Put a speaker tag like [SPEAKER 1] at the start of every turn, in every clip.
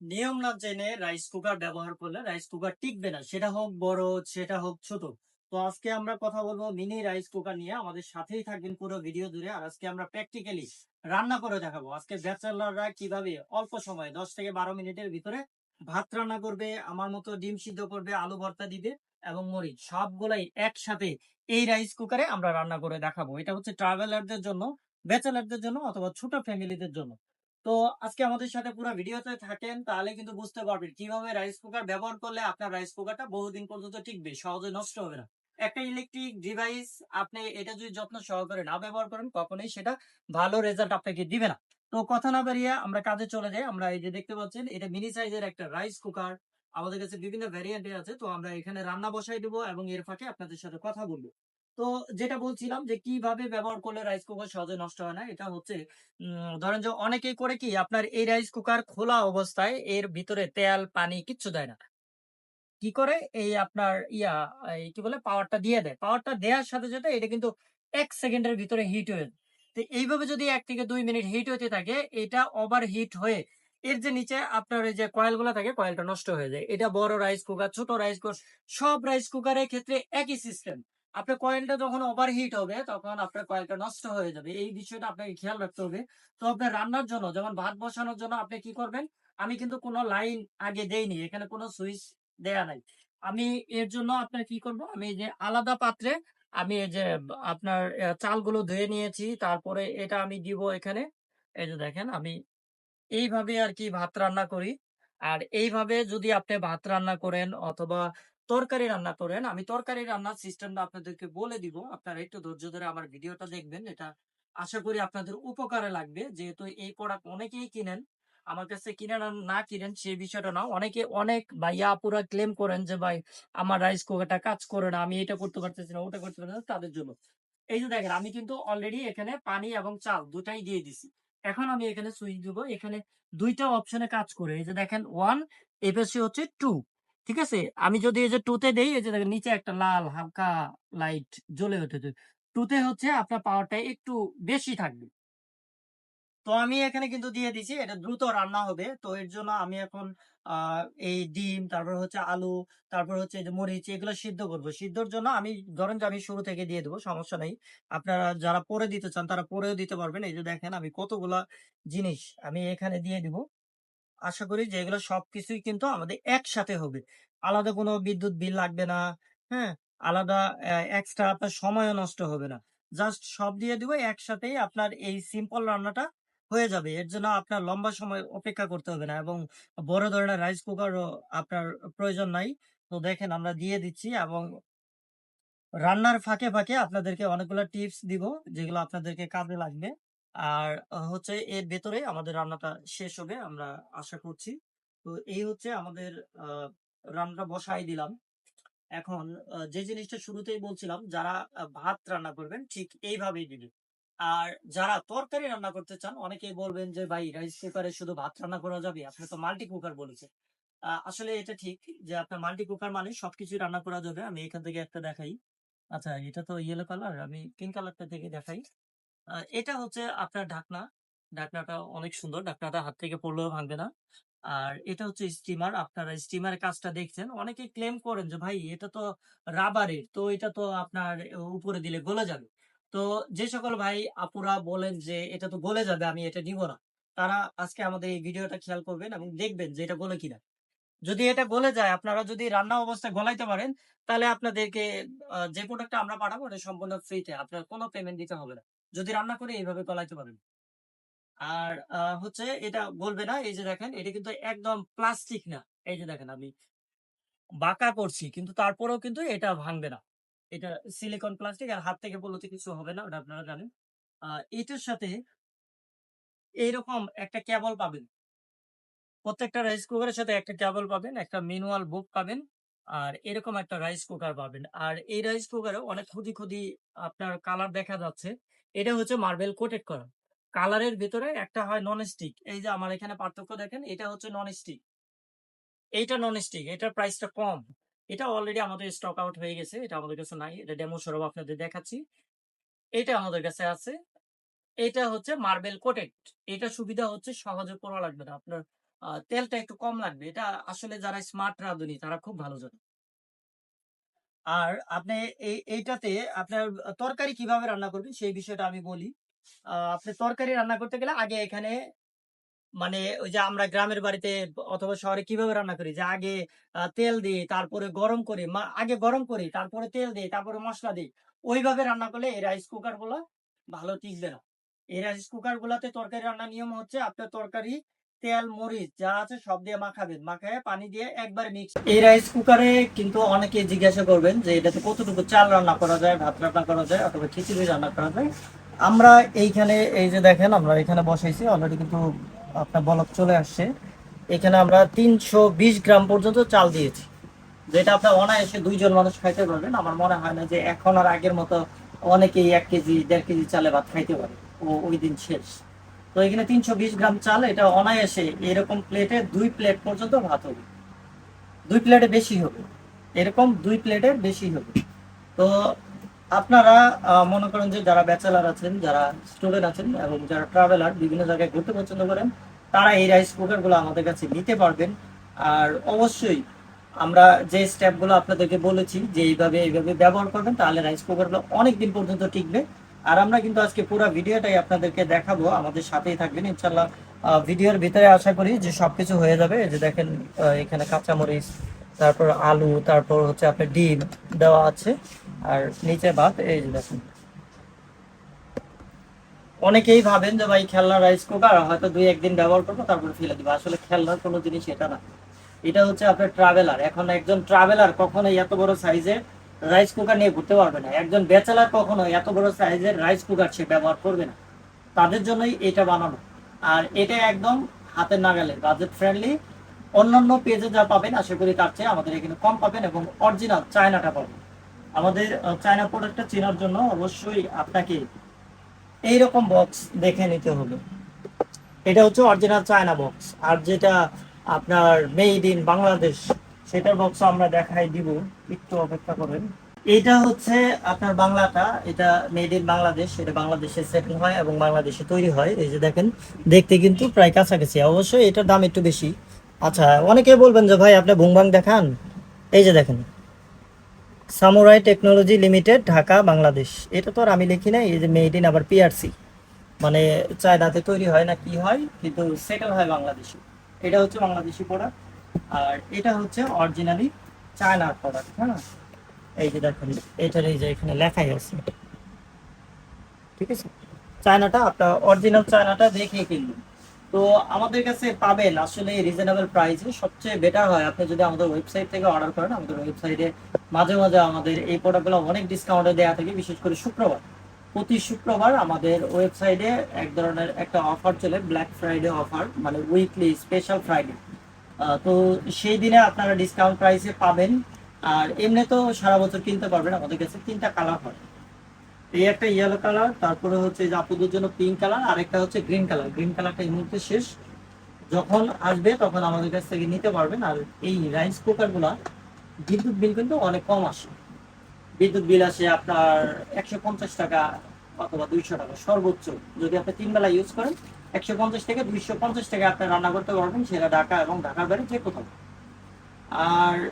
[SPEAKER 1] নিয়ম না জেনে রাইস কুকার ব্যবহার করলে রাইস কুকার টিকবে না। সেটা হোক বড়, সেটা হোক ছোট। তো আজকে আমরা কথা বলব মিনি রাইস কুকার নিয়ে। আমাদের সাথেই থাকবেন পুরো ভিডিও ধরে আর আজকে আমরা প্র্যাকটিক্যালি রান্না করে দেখাবো। আজকে ব্যাচেলাররা কীভাবে অল্প সময়, দশ থেকে বারো মিনিটের ভিতরে ভাত রান্না করবে, আমার মতো ডিম সিদ্ধ করবে, আলু ভর্তা দিবে এবং মরিচ। সবগুলাই একসাথে এই রাইস কুকারে আমরা রান্না করে দেখাবো। এটা হচ্ছে ট্রাভেলারদের জন্য ব্যাচেলারদের জন্য অথবা ছোট ফ্যামিলিদের জন্য। তো আজকে আমাদের সাথে পুরো ভিডিওতে থাকেন, তাহলে কিন্তু বুঝতে পারবেন কীভাবে রাইস কুকার ব্যবহার করলে আপনার রাইস কুকারটা বহুদিন পর্যন্ত টিকবে, সহজে নষ্ট হবে না। একটা ইলেকট্রিক ডিভাইস আপনি এটা যদি যত্ন সহকারে না ব্যবহার করেন, কখনোই সেটা ভালো রেজাল্ট আপনাকে দিবে না। তো কথা না বাড়িয়ে আমরা কাজে চলে যাই। আমরা এই যে দেখতে পাচ্ছেন, এটা মিনি সাইজের একটা রাইস কুকার আমাদের কাছে বিভিন্ন ভ্যারিয়েন্টে আছে, তো আমরা এখানে রান্না বসাই দেবো এবং এর ফাঁকে আপনাদের সাথে কথা বলব। তো যেটা বলছিলাম যে, কীভাবে ব্যবহার করলে রাইস কুকার সহজে নষ্ট হয় না, এটা হচ্ছে ধরেন যে অনেকেই করে কি, আপনার এই রাইস কুকার খোলা অবস্থায় এর ভিতরে তেল, পানি কিচ্ছু দেয় না। কি করে? এই আপনার ইয়া, এই কি বলে পাওয়ারটা দিয়ে দেয়। পাওয়ারটা দেওয়ার সাথে সাথে এটা কিন্তু এক সেকেন্ডের ভিতরে হিট হয়ে। তো এইভাবে যদি এক থেকে দুই মিনিট হিট হতে থাকে, এটা ওভার হিট হয়ে, এর যে নিচে আপনার এই যে কয়েলগুলো থাকে কয়েলটা নষ্ট হয়ে যায়। এটা বড় রাইস কুকার ছোট রাইস কুকার সব রাইস কুকারের ক্ষেত্রে একই সিস্টেম আপনার কয়েলটা যখন ওভার হিট হবে, তখন আপনার কয়েলটা নষ্ট হয়ে যাবে। এই বিষয়টা আপনাকে খেয়াল রাখতে হবে। তো আপনার রান্নার জন্য, যেমন ভাত বসানোর জন্য আপনি কি করবেন? আমি কিন্তু কোনো লাইন আগে দেইনি, এখানে কোনো সুইচ দেয়া নাই। আমি এর জন্য আপনার কি করব? আমি যে আলাদা পাত্রে আমি এই যে আপনার চালগুলো ধুয়ে নিয়েছি, তারপরে এটা আমি দিব এখানে। এই যে দেখেন, আমি এইভাবে আর কি ভাত রান্না করি। আর এইভাবে যদি আপনি ভাত রান্না করেন অথবা তরকারি রান্না করেন। আমি তরকারি রান্নার সিস্টেমটা আপনাদেরকে বলে দিব। আপনারা একটু ধৈর্য ধরে আমার ভিডিওটা দেখবেন। এটা আশা করি আপনাদের উপকারে লাগবে। যেহেতু এই প্রোডাক্ট অনেকেই কিনেন, আমার কাছে আর না কিনেন সেই বিষয়টা না। অনেকে অনেক ভাইয়া আপুরা ক্লেম করেন যে, ভাই, আমার রাইস কুকারটা কাজ করে না, আমি এটা করতে পারতেছি না, ওটা করতে পারতেছি তাদের জন্য। এই যে দেখেন, আমি কিন্তু অলরেডি এখানে পানি এবং চাল দুটাই দিয়ে দিছি। এখন আমি এখানে সুইচ দিব। এখানে দুইটা অপশনে কাজ করে। এই যে দেখেন ওয়ান এপাশে হচ্ছে টু ঠিক আছে? আমি যদি এই যে টুতে দেই, এই যে দেখেন নিচে একটা লাল হালকা লাইট জ্বলে উঠেছে টুতে হচ্ছে আপনার পাওয়ারটা একটু বেশি থাকবে। তো আমি এখানে কিন্তু দিয়ে দিছি, এটা দ্রুত রান্না হবে। তো এর জন্য আমি এখন এই ডিম, তারপর হচ্ছে আলু, তারপর হচ্ছে যে মরিচ, এগুলো সিদ্ধ করব। সিদ্ধর জন্য আমি, ধরেন যে আমি শুরু থেকে দিয়ে দেবো, সমস্যা নেই। আপনারা যারা পরে দিতে চান, তারা পরেও দিতে পারবেন। এই যে দেখেন আমি কতগুলা জিনিস আমি এখানে দিয়ে দিব। আশা করি যে এগুলো সবকিছুই কিন্তু আমাদের একসাথে হবে। আলাদা কোনো বিদ্যুৎ বিল লাগবে না হ্যাঁ? আলাদা এক্সট্রা আপনার সময়ও নষ্ট হবে না। জাস্ট সব দিয়ে দিব, একসাথেই আপনার এই সিম্পল রান্নাটা হয়ে যাবে। এর জন্য আপনার লম্বা সময় অপেক্ষা করতে হবে না এবং বড় ধরনের রাইস কুকারও আপনার প্রয়োজন নাই। তো দেখেন আমরা দিয়ে দিচ্ছি এবং রান্নার ফাঁকে ফাঁকে আপনাদেরকে অনেকগুলো টিপস দিব যেগুলো আপনাদেরকে কাজে লাগবে। আর হচ্ছে এর ভেতরে আমাদের রান্নাটা শেষ হবে আমরা আশা করছি। তো এই হচ্ছে আমাদের রান্নাটা বসাই দিলাম। এখন যে জিনিসটা শুরুতেই বলছিলাম, যারা ভাত রান্না করবেন ঠিক এইভাবেই দিবেন। আর যারা তরকারি রান্না করতে চান, অনেকেই বলবেন যে, ভাই, রাইস কুকারে শুধু ভাত রান্না করা যাবে? আপনি তো মাল্টি কুকার বলেছেন। আসলে এটা ঠিক যে, আপনার মাল্টি কুকার মানে সবকিছু রান্না করা যাবে। আমি এখান থেকে একটা দেখাই। আচ্ছা এটা তো ইয়েলো কালার আমি পিঙ্ক কালারটা থেকে দেখাই। এটা হচ্ছে আপনার ঢাকনা। ঢাকনাটা অনেক সুন্দর। ঢাকনাটা হাত থেকে পড়লেও ভাঙবে না। আর এটা হচ্ছে স্টিমার। আপনারা স্টিমারের কাজটা দেখছেন। অনেকে ক্লেম করেন যে, ভাই, এটা তো রাবারের তো এটা তো আপনার উপরে দিলে গলে যাবে। তো যে সকল ভাই আপুরা বলেন যে, এটা তো গলে যাবে, আমি এটা নিব না। তারা আজকে আমাদের এই ভিডিওটা খেয়াল করবেন এবং দেখবেন যে, এটা গলে কিনা। যদি এটা গলে যায়, আপনারা যদি রান্না অবস্থায় গলাইতে পারেন, তাহলে আপনাদেরকে যে প্রোডাক্টটা আমরা পাঠাবো এটা সম্পূর্ণ ফ্রিতে আপনার কোনো পেমেন্ট দিতে হবে না। যদি রান্না করে এইভাবে গলাইতে পারেন আর হচ্ছে এটা বলবে না, এই যে দেখেন, এটা কিন্তু একদম প্লাস্টিক না। এই যে দেখেন, আমি বাঁকা করছি, কিন্তু তারপরেও কিন্তু এটা ভাঙবে না। এটা সিলিকন প্লাস্টিক আর হাত থেকে বলতে কিছু হবে না, ওটা আপনারা জানেন। এটার সাথে এইরকম একটা কেবল পাবেন। প্রত্যেকটা রাইস কুকারের সাথে একটা কেবল পাবেন, একটা ম্যানুয়াল বুক পাবেন। আর এরকম একটা রাইস কুকার পাবেন। আর এই রাইস কুকারে অনেক খুদি খুদি আপনার কালার দেখা যাচ্ছে। এটা হচ্ছে মার্বেল কোটেড করা। কালারের ভিতরে একটা হয় নন স্টিক এই যে আমার এখানে পার্থক্য দেখেন, এটা হচ্ছে নন স্টিক এইটা নন স্টিক এটার প্রাইসটা কম। এটা অলরেডি আমাদের স্টক আউট হয়ে গেছে, এটা আমাদের কাছে নাই। এটা ডেমো স্বরূপ আপনাদের দেখাচ্ছি। এটা আমাদের কাছে আছে। এটা হচ্ছে মার্বেল কোটেড এটা সুবিধা হচ্ছে সহজে পোড়া লাগবে না। আপনার তেলটা একটু কম লাগবে। এটা আসলে যারা স্মার্ট রাঁধুনি, তারা খুব ভালো জানে। আর আপনি এই এইটাতে আপনার তরকারি কীভাবে রান্না করবেন সেই বিষয়টা আমি বলি। আপনি তরকারি রান্না করতে গেলে আগে এখানে মানে ওই যে আমরা গ্রামের বাড়িতে অথবা শহরে কীভাবে রান্না করি? যে আগে তেল দিই, তারপরে গরম করি আগে গরম করি, তারপরে তেল দিই, তারপরে মশলা দিই। ওইভাবে রান্না করলে এই রাইস কুকারগুলা ভালো টিকবে না। এই রাইস কুকার গুলাতে তরকারি রান্নার নিয়ম হচ্ছে আপনার তরকারি তেল, মরিচ, যা আছে সব দিয়ে মাখাবেন। মাখায় পানি দিয়ে একবার মিক্স এই রাইস কুকারে কিন্তু অনেকে জিজ্ঞাসা করবেন যে এটাতে কতটুকু চাল রান্না করা যায়, ভাত রান্না করা যায় অথবা খিচুড়ি রান্না করা যায়। আমরা এইখানে, এই যে দেখেন, আমরা এখানে বসাইছি অলরেডি কিন্তু আপনার বলক চলে আসছে। এখানে আমরা তিনশো বিশ গ্রাম পর্যন্ত চাল দিয়েছি। যেটা আপনার অনায়াসে দুইজন মানুষ খাইতে পারবেন। আমার মনে হয় না যে এখন আর আগের মতো অনেকেই এক কেজি, দেড় কেজি চালে ভাত খাইতে পারে। ও ওই দিন শেষ। তো এখানে তিনশো বিশ গ্রাম চাল, এটা অনায়াসে এরকম প্লেটে দুই প্লেট পর্যন্ত ভাত হবে। দুই প্লেটে বেশি হবে। এরকম দুই প্লেটে বেশি হবে। তো আপনারা মনে করেন যে যারা ব্যাচেলার আছেন, যারা স্টুডেন্ট আছেন এবং যারা ট্রাভেলার বিভিন্ন জায়গায় ঘুরতে পছন্দ করেন, তারা এই রাইস কুকারগুলো আমাদের কাছে নিতে পারবেন। আর অবশ্যই আমরা যে স্টেপগুলো আপনাদেরকে বলেছি যে এইভাবে এইভাবে ব্যবহার করবেন, তাহলে রাইস কুকারগুলো অনেক দিন পর্যন্ত টিকবে। আর আমরা কিন্তু আজকে পুরো ভিডিওটাই আপনাদেরকে দেখাবো, আমাদের সাথেই থাকবেন, ইনশাল্লাহ। ভিডিওর ভিতরে আশা করি যে সবকিছু হয়ে যাবে। যে দেখেন এখানে কাঁচামরিচ, তারপর আলু, তারপর হচ্ছে আপনার ডিম দেওয়া আছে। আর নিচে ভাত, এই যে দেখেন। অনেকেই ভাবেন যে ভাই খেলনা রাইস কুকার হয়তো দুই একদিন ব্যবহার করব, তারপর ফেলে দিব। আসলে খেলনার কোনো জিনিস এটা না। এটা হচ্ছে আপনার ট্রাভেলার এখন একজন ট্রাভেলার কখনো এত বড় সাইজের রাইস কুকার নিয়ে ঘুরতে পারবে না। একজন ব্যাচেলার কখনো এত বড় সাইজের রাইস কুকার সে ব্যবহার করবে না। তাদের জন্যই এটা বানানো। আর এটা একদম হাতের নাগালে বাজেট ফ্রেন্ডলি অন্যান্য পেজে যা পাবেন, আশা করি তার চেয়ে আমাদের এখানে কম পাবেন এবং অরিজিনাল চায়নাটা পাবেন। আমাদের চায়না প্রোডাক্টটা চেনার জন্য অবশ্যই আপনাকে এইরকম বক্স দেখে নিতে হবে। এটা হচ্ছে অরিজিনাল চায়না বক্স আর যেটা আপনার মেড ইন বাংলাদেশ সেটার বক্স আমরা দেখাই দিব। একটু অপেক্ষা করেন। এটা হচ্ছে আপনার বাংলাটা। এটা মেড ইন বাংলাদেশ। এটা বাংলাদেশে সেটেল হয় এবং বাংলাদেশে তৈরি হয়। এই যে দেখেন, দেখতে কিন্তু প্রায় কাছাকাছি। অবশ্যই এটার দাম একটু বেশি। আচ্ছা অনেকে বলবেন যে ভাই, আপনি ভুংবাং দেখান? এই যে দেখেন, Samurai Technology Limited, Dhaka, Bangladesh. এটা তো আর আমি লিখি না এই যে মেড ইন আবার পিআরসি মানে চায়নাতে তৈরি হয় না কি হয়, কিন্তু সেটেল হয় বাংলাদেশে। এটা হচ্ছে বাংলাদেশি প্রোডাক্ট আর এটা হচ্ছে অরিজিনালি চায়নার প্রোডাক্ট হ্যাঁ? এই যে দেখেন, এটার এই যে এখানে লেখাই আছে। ঠিক আছে? চায়নাটা আপনার অরিজিনাল চায়নাটা দেখে কিনবেন তো আমাদের কাছে পাবেন আসলে রিজনেবল প্রাইসে সবচেয়ে বেটার হয়, আপনি যদি আমাদের ওয়েবসাইট থেকে অর্ডার করেন, আমাদের ওয়েবসাইটে মাঝে মাঝে আমাদের এই প্রোডাক্টগুলো অনেক ডিসকাউন্টে দেওয়া থাকে, বিশেষ করে শুক্রবার। প্রতি শুক্রবার আমাদের ওয়েবসাইটে এক ধরনের একটা অফার চলে ব্ল্যাক ফ্রাইডে অফার মানে উইকলি স্পেশাল ফ্রাইডে তো সেই দিনে আপনারা ডিসকাউন্ট প্রাইসে পাবেন। আর এমনি তো সারা বছর কিনতে পারবেন, আমাদের কাছে তিনটা কালার হয়। এই একটা ইয়েলো কালার তারপরে হচ্ছে যে আপুদের জন্য পিঙ্ক কালার আর একটা হচ্ছে গ্রিন কালার গ্রিন কালারটা এই মুহূর্তে শেষ। যখন আসবে তখন আমাদের কাছ থেকে নিতে পারবেন। আর এই রাইস কুকারগুলা বিদ্যুৎ বিল কিন্তু অনেক কম আসে। বিদ্যুৎ বিল আসে আপনার একশো পঞ্চাশ টাকা অথবা দুইশো টাকা সর্বোচ্চ। যদি আপনি তিন বেলা ইউজ করেন একশো পঞ্চাশ থেকে দুইশো পঞ্চাশ টাকা আপনি রান্না করতে পারবেন, সেটা ঢাকা এবং ঢাকার বাইরে যে কোথাও। আর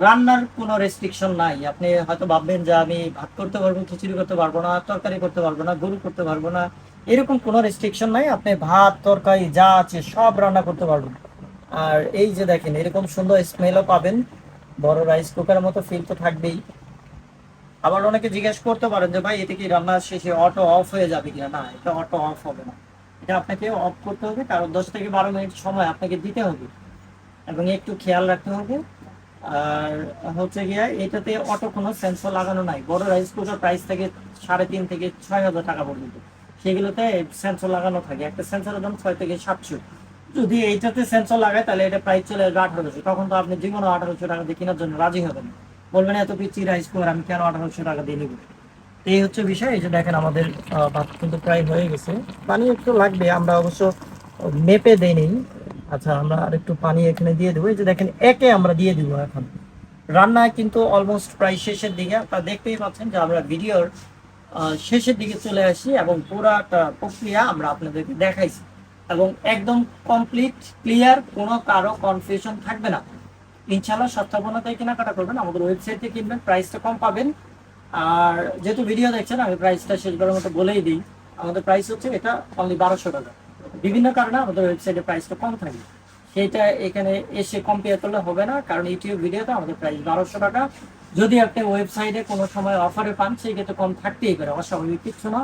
[SPEAKER 1] রান্নার কোনো রেস্ট্রিকশন নাই। আপনি হয়তো ভাববেন যে আমি ভাত করতে পারব, খিচুড়ি করতে পারব না, তরকারি করতে পারব না, গরু করতে পারব না, এরকম কোনো রেস্ট্রিকশন নাই। আপনি ভাত, তরকারি, যা আছে সব রান্না করতে পারবেন। আর এই যে দেখেন, এরকম সুন্দর স্মেলও পাবেন। বড় রাইস কুকারের মতো ফিল তো থাকবেই। আবার অনেকে জিজ্ঞেস করতে পারেন যে, ভাই, এতে কি রান্না শেষে অটো অফ হয়ে যাবে কিনা? না, এটা অটো অফ হবে না। এটা আপনাকে অফ করতে হবে, কারণ দশ থেকে বারো মিনিট সময় আপনাকে দিতে হবে। এবং একটু খেয়াল রাখতে হবে। আর হচ্ছে গিয়া এটাতে অটো কোনো সেন্সর লাগানো নাই। বড় রাইস কুকার প্রাইস থেকে সাড়ে তিন থেকে ছয় হাজার টাকা পর্যন্ত। সেগুলোতে সেন্সর লাগানো থাকে। একটা সেন্সরের দাম ছয় থেকে সাতশো। যদি এইটাতে সেন্সর লাগায়, তাহলে এটা প্রাইস চলে আসবে আঠারোশো। তখন তো আপনি কোনো আঠারোশো টাকা দিয়ে কেনার জন্য রাজি হবেন বলবেন, এত পিচি রাইস কুকার আমি কেন আঠারোশো টাকা দিয়ে নিব? এই হচ্ছে বিষয়, এই যে দেখেন আমাদের ভাত কিন্তু প্রায় হয়ে গেছে। পানি একটু লাগবে, আমরা অবশ্য মেপে দেইনি। আচ্ছা আমরা আর একটু পানি এখানে দিয়ে দেবো। এই যে দেখেন, একে আমরা দিয়ে দিব এখন। রান্না কিন্তু অলমোস্ট প্রায় শেষের দিকে। আপনারা দেখতেই পাচ্ছেন যে আমরা ভিডিওর শেষের দিকে চলে আসি এবং পুরাটা প্রক্রিয়া আমরা আপনাদেরকে দেখাইছি। এবং একদম কমপ্লিট ক্লিয়ার কোনো কারও কনফিউশন থাকবে না। ইনশাল্লাহ সস্তাপনাতেই কেনাকাটা করবেন। আমাদের ওয়েবসাইট কিনবেন প্রাইসটা কম পাবেন। আর যেহেতু ভিডিও দেখছেন, আমি প্রাইসটা শেষবারের মতো বলেই দিই। আমাদের প্রাইস হচ্ছে এটা অনলি বারোশো টাকা। বিভিন্ন কারণে আমাদের ওয়েবসাইটে প্রাইসটা কম থাকে। সেটা এখানে এসে কম্পেয়ার করলে হবে না, কারণ ইউটিউব ভিডিওতে আমাদের প্রাইস বারোশো টাকা। যদি আপনি ওয়েবসাইটে কোনো সময় অফারে পান, সেই ক্ষেত্রে কম থাকতেই পারে, অস্বাভাবিক কিছু না।